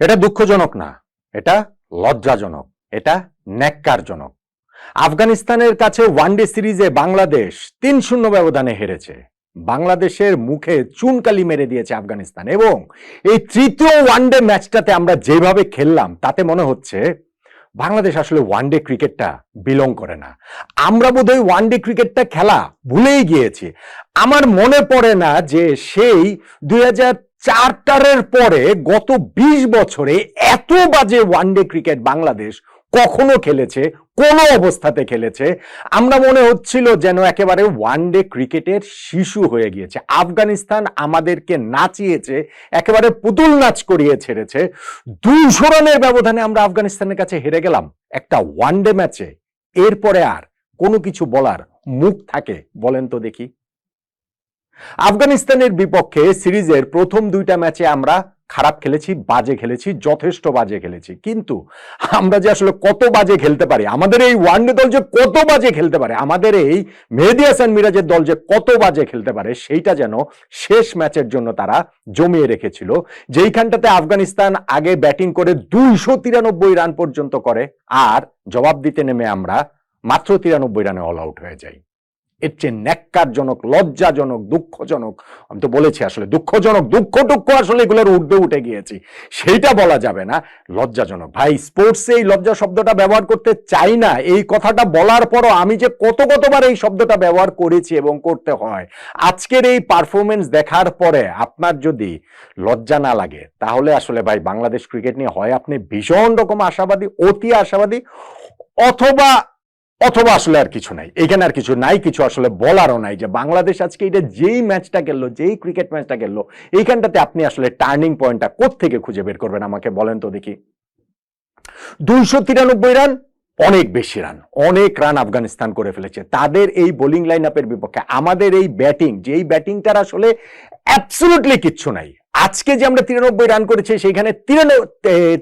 এটা দুঃখজনক না, এটা লজ্জাজনক, এটা ন্যাক্কারজনক। আফগানিস্তানের কাছে ওয়ানডে সিরিজে বাংলাদেশ তিন শূন্য ব্যবধানে হেরেছে। বাংলাদেশের মুখে চুনকালি মেরে দিয়েছে আফগানিস্তান এবং এই তৃতীয় ওয়ানডে ম্যাচটাতে আমরা যেভাবে খেললাম, তাতে মনে হচ্ছে বাংলাদেশ আসলে ওয়ানডে ক্রিকেটটা বিলং করে না। আমরা বোধহয় ওয়ানডে ক্রিকেটটা খেলা ভুলেই গিয়েছি। আমার মনে পড়ে না যে সেই দুই হাজার চারটারের পরে গত ২০ বছরে এত বাজে ওয়ানডে ক্রিকেট বাংলাদেশ কখনো খেলেছে, কোন অবস্থাতে খেলেছে। আমরা মনে হচ্ছিল যেন একেবারে ওয়ানডে ক্রিকেটের শিশু হয়ে গিয়েছে। আফগানিস্তান আমাদেরকে নাচিয়েছে, একেবারে পুতুল নাচ করিয়ে ছেড়েছে। দুইশো রানের ব্যবধানে আমরা আফগানিস্তানের কাছে হেরে গেলাম একটা ওয়ানডে ম্যাচে এরপরে আর কোনো কিছু বলার মুখ থাকে বলেন তো দেখি। আফগানিস্তানের বিপক্ষে সিরিজের প্রথম দুইটা ম্যাচে আমরা খারাপ খেলেছি, বাজে খেলেছি, যথেষ্ট বাজে খেলেছি। কিন্তু আমরা যে আসলে কত বাজে খেলতে পারি, আমাদের এই ওয়ানডে দল যে কত বাজে খেলতে পারে, আমাদের এই মেহেদি হাসান মিরাজের দল যে কত বাজে খেলতে পারে, সেইটা যেন শেষ ম্যাচের জন্য তারা জমিয়ে রেখেছিল। যেইখানটাতে আফগানিস্তান আগে ব্যাটিং করে দুইশো তিরানব্বই রান পর্যন্ত করে, আর জবাব দিতে নেমে আমরা মাত্র তিরানব্বই রানে অল আউট হয়ে যাই। এর চেয়ে ন্যাক্কারজনক, লজ্জাজনক, দুঃখজনক, আমি তো বলেছি আসলে দুঃখজনক দুঃখ দুঃখ আসলে এগুলোর ঊর্ধ্বে উঠে গিয়েছি। সেইটা বলা যাবে না, লজ্জাজনক। ভাই স্পোর্টসে এই লজ্জা শব্দটা ব্যবহার করতে চাই না। এই কথাটা বলার পরও আমি যে কত কতবার এই শব্দটা ব্যবহার করেছি এবং করতে হয়, আজকের এই পারফরমেন্স দেখার পরে আপনার যদি লজ্জা না লাগে, তাহলে আসলে ভাই, বাংলাদেশ ক্রিকেট নিয়ে হয় আপনি ভীষণ রকম আশাবাদী, অতি আশাবাদী, অথবা অথবা আসলে আর কিছু নাই। এখানে আর কিছু নাই, কিছু আসলে বলারও নাই যে বাংলাদেশ আজকে এটা যেই ম্যাচটা গেল যেই ক্রিকেট ম্যাচটা গেল এইখানটাতে আপনি আসলে টার্নিং পয়েন্টটা থেকে খুঁজে বের করবেন আমাকে বলেন তো দেখি। দুইশো তিরানব্বই রান, অনেক বেশি রান, অনেক রান আফগানিস্তান করে ফেলেছে। তাদের এই বোলিং লাইন আপের বিপক্ষে আমাদের এই ব্যাটিং যেই ব্যাটিংটার আসলে অ্যাবসুলুটলি কিচ্ছু নাই। আজকে যে আমরা তিরানব্বই রান করেছি, সেইখানে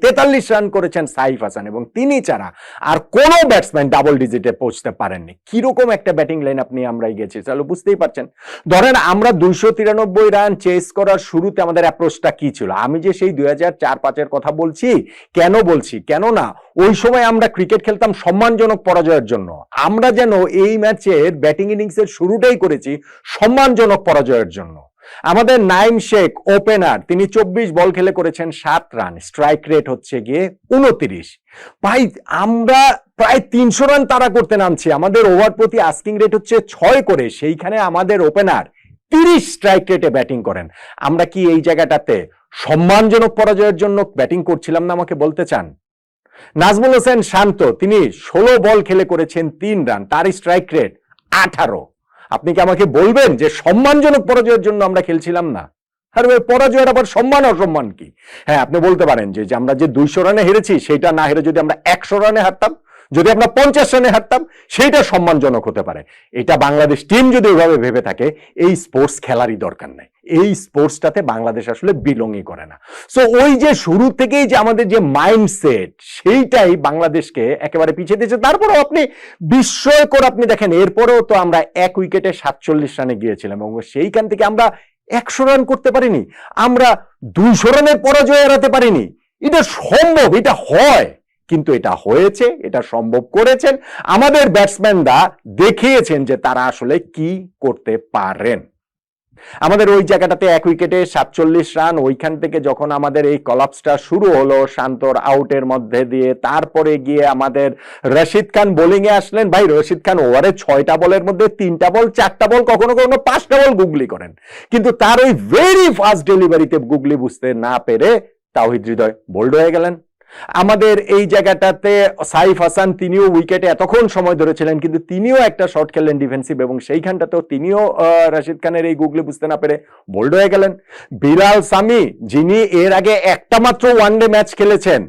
তেতাল্লিশ রান করেছেন সাইফ হাসান এবং তিনি ছাড়া আর কোনো ব্যাটসম্যান ডাবল ডিজিটে পৌঁছতে পারেননি। কীরকম একটা ব্যাটিং লাইন আপনি আমরা গেছি তাহলে বুঝতেই পারছেন। ধরেন আমরা দুইশো তিরানব্বই রান চেস করার শুরুতে আমাদের অ্যাপ্রোচটা কি ছিল? আমি যে সেই দুই হাজার চার পাঁচের কথা বলছি, কেন বলছি? কেন না ওই সময় আমরা ক্রিকেট খেলতাম সম্মানজনক পরাজয়ের জন্য। আমরা যেন এই ম্যাচের ব্যাটিং ইনিংসের শুরুটাই করেছি সম্মানজনক পরাজয়ের জন্য। আমাদের নাইম শেখ ওপেনার, তিনি চব্বিশ বল খেলে করেছেন সাত রান। স্ট্রাইক রেট হচ্ছে গিয়ে উনত্রিশ ভাই, আমরা প্রায় তিনশো রান তারা করতে নামছি। আমাদের ওভার প্রতি আস্কিং রেট হচ্ছে ছয় করে। সেইখানে আমাদের ওপেনার তিরিশ স্ট্রাইক রেটে ব্যাটিং করেন। আমরা কি এই জায়গাটাতে সম্মানজনক পরাজয়ের জন্য ব্যাটিং করছিলাম না, আমাকে বলতে চান? নাজমুল হোসেন শান্ত, তিনি ষোলো বল খেলে করেছেন তিন রান। তার স্ট্রাইক রেট আঠারো। আপনি কি আমাকে বলবেন যে সম্মানজনক পরাজয়ের জন্য আমরা খেলছিলাম? না। আর পরাজয়ের আবার সম্মান অসম্মান কি? হ্যাঁ আপনি বলতে পারেন যে আমরা যে দুইশো রানে হেরেছি, সেটা না হেরে যদি আমরা একশো রানে হারতাম যদি আমরা পঞ্চাশ রানে হারতাম, সেইটা সম্মানজনক হতে পারে। এটা বাংলাদেশ টিম যদি ওইভাবে ভেবে থাকে, এই স্পোর্টস খেলারই দরকার নেই। এই স্পোর্টসটাতে বাংলাদেশ আসলে বিলংই করে না। সো ওই যে শুরু থেকেই যে আমাদের যে মাইন্ডসেট সেইটাই বাংলাদেশকে একেবারে পিছিয়ে দিয়েছে। তারপরেও আপনি বিস্ময়কর আপনি দেখেন, এরপরেও তো আমরা এক উইকেটে সাতচল্লিশ রানে গিয়েছিলাম এবং সেইখান থেকে আমরা একশো রান করতে পারিনি। আমরা দুইশো রানের পরাজয় এড়াতে পারিনি। এটা সম্ভব, এটা হয়। কিন্তু এটা হয়েছে, এটা সম্ভব করেছেন। আমাদের ব্যাটসম্যানরা দেখিয়েছেন যে তারা আসলে কি করতে পারেন। আমাদের ওই জায়গাটাতে এক উইকেটে সাতচল্লিশ রান, ওইখান থেকে যখন আমাদের এই কলাপসটা শুরু হলো, শান্তর আউটের মধ্যে দিয়ে, তারপরে গিয়ে আমাদের রশিদ খান বোলিংয়ে আসলেন। ভাই, রশিদ খান ওভারে ছয়টা বলের মধ্যে তিনটা বল, চারটা বল, কখনো কখনো পাঁচটা বল গুগলি করেন। কিন্তু তার ওই ভেরি ফাস্ট ডেলিভারিতে গুগলি বুঝতে না পেরে তাওহিদ হৃদয় বোল্ড হয়ে গেলেন। আমাদের এই জায়গাটাতে সাইফ হাসান তিনিও উইকেটে এতক্ষণ সময় ধরেছিলেন, কিন্তু তিনিও একটা শর্ট খেললেন ডিফেন্সিভ এবং সেইখানটাতেও তিনিও রাশিদ খানের এই গুগলি বুঝতে না পেরে বোল্ড হয়ে গেলেন। বিরাল সামি, যিনি এর আগে একটা মাত্র ওয়ানডে ম্যাচ খেলেছেন,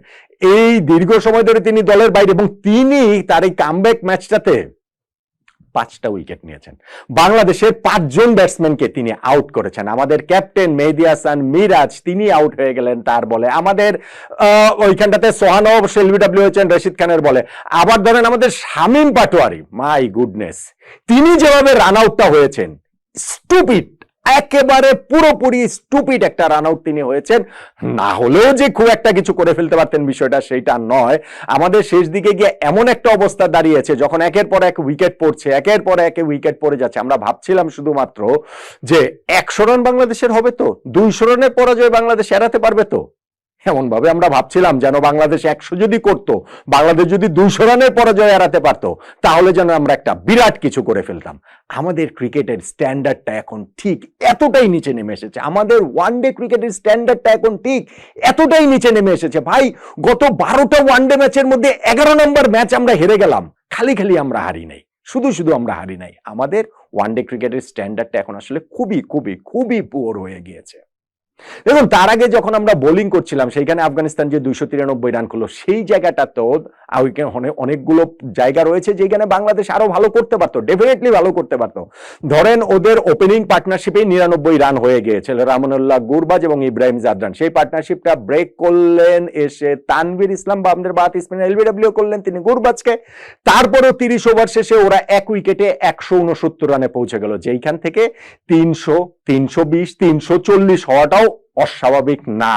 এই দীর্ঘ সময় ধরে তিনি দলের বাইরে এবং তিনি তার এই কামব্যাক ম্যাচটাতে পাঁচটা উইকেট নিয়েছেন। বাংলাদেশের পাঁচজন ব্যাটসম্যানকে তিনি আউট করেছেন। আমাদের ক্যাপ্টেন মেহেদি হাসান মিরাজ তিনি আউট হয়ে গেলেন তার বলে। আমাদের ওইখানটাতে সোহানব সেলভি ডাব্লিউ হয়েছেন, রশিদ খানের বলে। আবার ধরেন আমাদের শামীম পাটোয়ারি মাই গুডনেস তিনি যেভাবে রান আউটটা হয়েছেন স্টুপিড একেবারে পুরোপুরি স্টুপিড একটা রান আউট তিনি হয়েছেন। না হলেও যে খুব একটা কিছু করে ফেলতে পারতেন বিষয়টা সেইটা নয়। আমাদের শেষ দিকে গিয়ে এমন একটা অবস্থা দাঁড়িয়েছে, যখন একের পর এক উইকেট পড়ছে, একের পর এক উইকেট পড়ে যাচ্ছে। আমরা ভাবছিলাম শুধুমাত্র যে একশো রান বাংলাদেশের হবে তো? দুইশো রানের পরাজয় বাংলাদেশ এড়াতে পারবে তো? এমন ভাবে আমরা ভাবছিলাম যেন বাংলাদেশ একশো যদি করত, বাংলাদেশ যদি দুশো রানের পরাজয় এড়াতে পারতো, তাহলে যেন আমরা একটা বিরাট কিছু করে ফেলতাম। আমাদের ক্রিকেটের স্ট্যান্ডার্ডটা এখন ঠিক এতটাই নিচে নেমে এসেছে। আমাদের ওয়ান ডে ক্রিকেটের স্ট্যান্ডার্ডটা এখন ঠিক এতটাই নিচে নেমে এসেছে। ভাই, গত বারোটা ওয়ান ডে ম্যাচের মধ্যে এগারো নম্বর ম্যাচ আমরা হেরে গেলাম। খালি খালি আমরা হারি নাই। শুধু শুধু আমরা হারি নাই। আমাদের ওয়ান ডে ক্রিকেটের স্ট্যান্ডার্ডটা এখন আসলে খুবই খুবই খুবই পুয়ার হয়ে গিয়েছে। দেখুন, তার আগে যখন আমরা বোলিং করছিলাম, সেইখানে আফগানিস্তান যে দুইশো তিরানব্বই রান করল, সেই জায়গাটাতেও অনেক- অনেকগুলো জায়গা রয়েছে যেখানে বাংলাদেশ আরও ভালো করতে পারতো ডেফিনেটলি ভালো করতে পারতো। ধরেন, ওদের ওপেনিং পার্টনারশিপে নিরানব্বই রান হয়ে গিয়েছিল রামনুল্লাহ গুরবাজ এবং ইব্রাহিম জাদরান। সেই পার্টনারশিপটা ব্রেক করলেন, এসে তানভীর ইসলাম বা আমাদের বাত ইসমিন এলবিডব্লিউ করলেন তিনি গুরবাজকে। তারপরেও তিরিশ ওভার শেষে ওরা এক উইকেটে একশো উনসত্তর রানে পৌঁছে গেল, যেইখান থেকে তিনশো তিনশো বিশ তিনশো চল্লিশ হওয়াটাও অস্বাভাবিক না।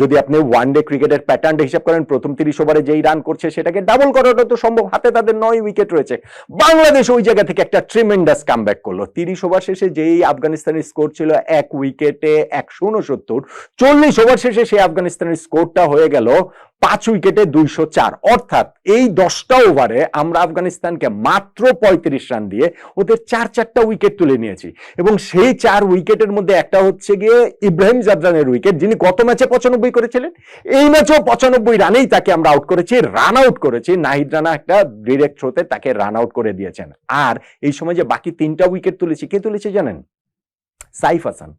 যদি আপনি ওয়ান ডে ক্রিকেটের প্যাটার্নটা হিসাব করেন, প্রথম তিরিশ ওভারে যেই রান করছে, সেটাকে ডাবল করাটা তো সম্ভব। হাতে তাদের নয় উইকেট রয়েছে। বাংলাদেশ ওই জায়গা থেকে একটা ট্রিমেন্ডাস কামব্যাক করল। তিরিশ ওভার শেষে যেই আফগানিস্তানের স্কোর ছিল এক উইকেটে একশো উনসত্তর, চল্লিশ ওভার শেষে সেই আফগানিস্তানের স্কোরটা হয়ে গেল পাঁচ উইকেটে দুইশো চার। অর্থাৎ এই দশটা ওভারে আমরা আফগানিস্তানকে মাত্র পঁয়ত্রিশ রান দিয়ে ওদের চার চারটা উইকেট তুলে নিয়েছি। এবং সেই চার উইকেটের মধ্যে একটা হচ্ছে গিয়ে ইব্রাহিম জাদরানের উইকেট যিনি গত ম্যাচে পঁচানব্বই করেছিলেন, এই ম্যাচেও পঁচানব্বই রানেই তাকে আমরা আউট করেছি রান আউট করেছি। নাহিদ রানা একটা ডিরেক্ট থ্রোতে তাকে রান আউট করে দিয়েছেন। আর এই সময় যে বাকি তিনটা উইকেট তুলেছি, কে তুলেছে জানেন? সাইফ হাসান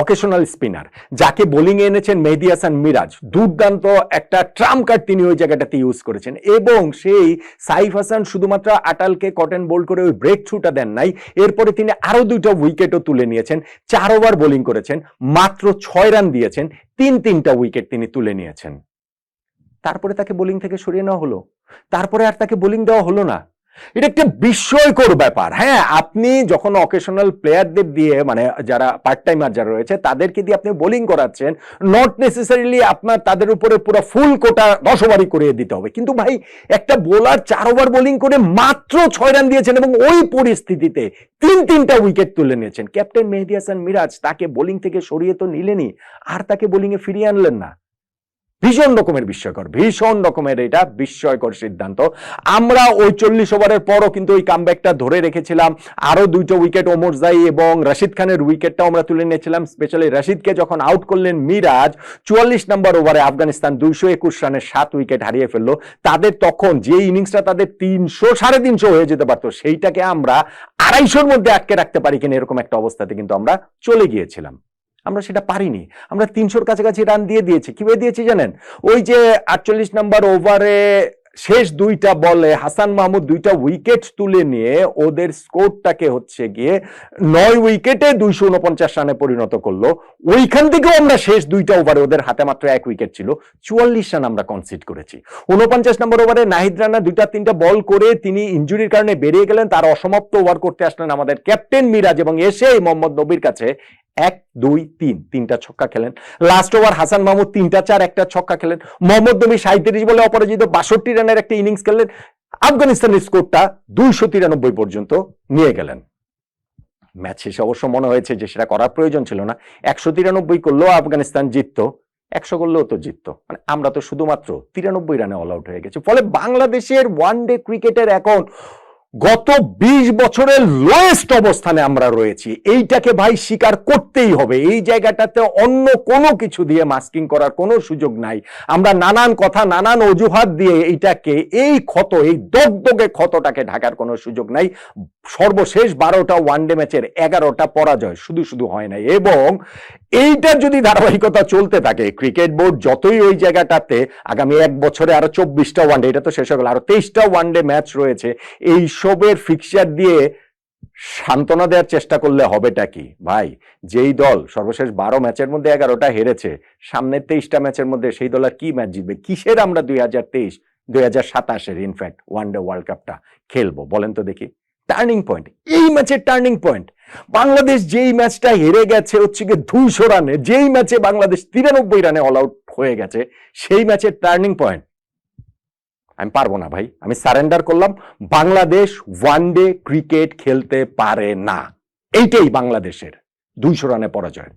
অকেশনাল স্পিনার যাকে বোলিং এ এনেছেন মেহেদি হাসান মিরাজ। দুর্দান্ত একটা ট্রাম কার্ড তিনি ওই জায়গাটাতে ইউজ করেছেন। এবং সেই সাইফ হাসান শুধুমাত্র আটালকে কটেন বোল্ড করে ওই ব্রেক থ্রুটা দেন নাই, এরপরে তিনি আরও দুইটা উইকেটও তুলে নিয়েছেন। চার ওভার বোলিং করেছেন, মাত্র ছয় রান দিয়েছেন, তিন তিনটা উইকেট তিনি তুলে নিয়েছেন। তারপরে তাকে বোলিং থেকে সরিয়ে নেওয়া হলো। তারপরে আর তাকে বোলিং দেওয়া হলো না। এটা একটা বিস্ময়কর ব্যাপার। হ্যাঁ আপনি যখন অকেশনাল প্লেয়ারদের দিয়ে মানে যারা পার্ট টাইমার যারা রয়েছে, তাদেরকে দিয়ে আপনি বোলিং করাচ্ছেন নট নেসেসারিলি আপনার তাদের উপরে পুরো ফুল কোটা দশ ওভারই করিয়ে দিতে হবে। কিন্তু ভাই, একটা বোলার চার ওভার বোলিং করে মাত্র ছয় রান দিয়েছেন এবং ওই পরিস্থিতিতে তিন তিনটা উইকেট তুলে নিয়েছেন। ক্যাপ্টেন মেহেদি হাসান মিরাজ তাকে বোলিং থেকে সরিয়ে তো নিলেনি আর তাকে বোলিংয়ে ফিরিয়ে আনলেন না। ভীষণ রকমের বিস্ময়কর, ভীষণ রকমের এটা বিস্ময়কর সিদ্ধান্ত। আমরা ওই চল্লিশ ওভারের পরও কিন্তু ওই কামব্যাকটা ধরে রেখেছিলাম। আরও দুইটা উইকেট ওমর জাই এবং রশিদ খানের উইকেটটাও আমরা তুলে নিয়েছিলাম। স্পেশালি রশিদকে যখন আউট করলেন মিরাজ, চুয়াল্লিশ নম্বর ওভারে আফগানিস্তান দুইশো একুশ রানের সাত উইকেট হারিয়ে ফেলল। তাদের তখন যে ইনিংসটা তাদের তিনশো, সাড়ে তিনশো হয়ে যেতে পারতো, সেইটাকে আমরা আড়াইশোর মধ্যে আটকে রাখতে পারি কিনা এরকম একটা অবস্থাতে কিন্তু আমরা চলে গিয়েছিলাম। আমরা সেটা পারিনি। আমরা তিনশোর কাছাকাছি রান দিয়ে দিয়েছি। কীভাবে দিয়েছি জানেন? ওই যে আটচল্লিশ নম্বর ওভারে শেষ দুইটা বলে হাসান মাহমুদ দুইটা উইকেট তুলে নিয়ে ওদের স্কোরটাকে হচ্ছে গিয়ে নয় উইকেটে দুইশো উনপঞ্চাশ রানে পরিণত করল। ওইখান থেকেও আমরা শেষ দুইটা ওভারে ওদের হাতে মাত্র এক উইকেট ছিল। চুয়াল্লিশ রান আমরা কনসিড করেছি। উনপঞ্চাশ নম্বর ওভারে নাহিদ রানা দুইটা তিনটা বল করে তিনি ইঞ্জুরির কারণে বেরিয়ে গেলেন। তার অসমাপ্ত ওভার করতে আসলেন আমাদের ক্যাপ্টেন মিরাজ এবং এসেই মোহাম্মদ নবীর কাছে এক, দুই, তিন, তিনটা ছক্কা খেলেন। লাস্ট ওভার হাসান মাহমুদ তিনটা চার, একটা ছক্কা খেলেন। মোহাম্মদ নবী সাঁত্রিশ বলে অপরাজিত বাষট্টি রানের একটা ইনিংস খেললেন। আফগানিস্তানের স্কোরটা দুইশো তিরানব্বই পর্যন্ত নিয়ে গেলেন। ম্যাচ শেষে অবশ্য মনে হয়েছে যে সেটা করার প্রয়োজন ছিল না। একশো তিরানব্বই করলেও আফগানিস্তান জিততো, একশো করলেও তো জিততো। মানে আমরা তো শুধুমাত্র তিরানব্বই রানে অল আউট হয়ে গেছি। ফলে বাংলাদেশের ওয়ান ডে ক্রিকেটের এখন গত ২০ বছরের লোয়েস্ট অবস্থানে আমরা রয়েছি। এইটাকে ভাই স্বীকার করতেই হবে। এই জায়গাটাতে অন্য কোনো কিছু দিয়ে মাস্কিং করার কোনো সুযোগ নাই। আমরা নানান কথা, নানান অজুহাত দিয়ে এইটাকে, এই ক্ষত, এই দগদগে ক্ষতটাকে ঢাকার কোনো সুযোগ নাই। সর্বশেষ বারোটা ওয়ানডে ম্যাচের এগারোটা পরাজয়। শুধু শুধু হয় নাই। এবং এইটা যদি ধারাবাহিকতা চলতে থাকে ক্রিকেট বোর্ড যতই ওই জায়গাটাতে আগামী এক বছরে আরও চব্বিশটা ওয়ানডে এটা তো শেষ হয়ে গেল, আরও তেইশটা ওয়ানডে ম্যাচ রয়েছে, এই সবের ফিক্সার দিয়ে সান্ত্বনা দেওয়ার চেষ্টা করলে হবেটা কি? ভাই, যেই দল সর্বশেষ বারো ম্যাচের মধ্যে এগারোটা হেরেছে সামনের তেইশটা ম্যাচের মধ্যে সেই দল আর কি ম্যাচ জিতবে? কিসের আমরা দুই হাজার তেইশ, দুই হাজার সাতাশের ইনফ্যাক্ট ওয়ান ডে ওয়ার্ল্ড কাপটা খেলব? বলেন তো দেখি। টার্নিং পয়েন্ট এই ম্যাচের টার্নিং পয়েন্ট বাংলাদেশ যেই ম্যাচটা হেরে গেছে হচ্ছে গিয়ে দুইশো রানে, যেই ম্যাচে বাংলাদেশ তিরানব্বই রানে অল আউট হয়ে গেছে, সেই ম্যাচের টার্নিং পয়েন্ট আমি পারব না ভাই, আমি সারেন্ডার করলাম। বাংলাদেশ ওয়ান ডে ক্রিকেট খেলতে পারে না। এইটাই বাংলাদেশের দুইশো রানে পরাজয়।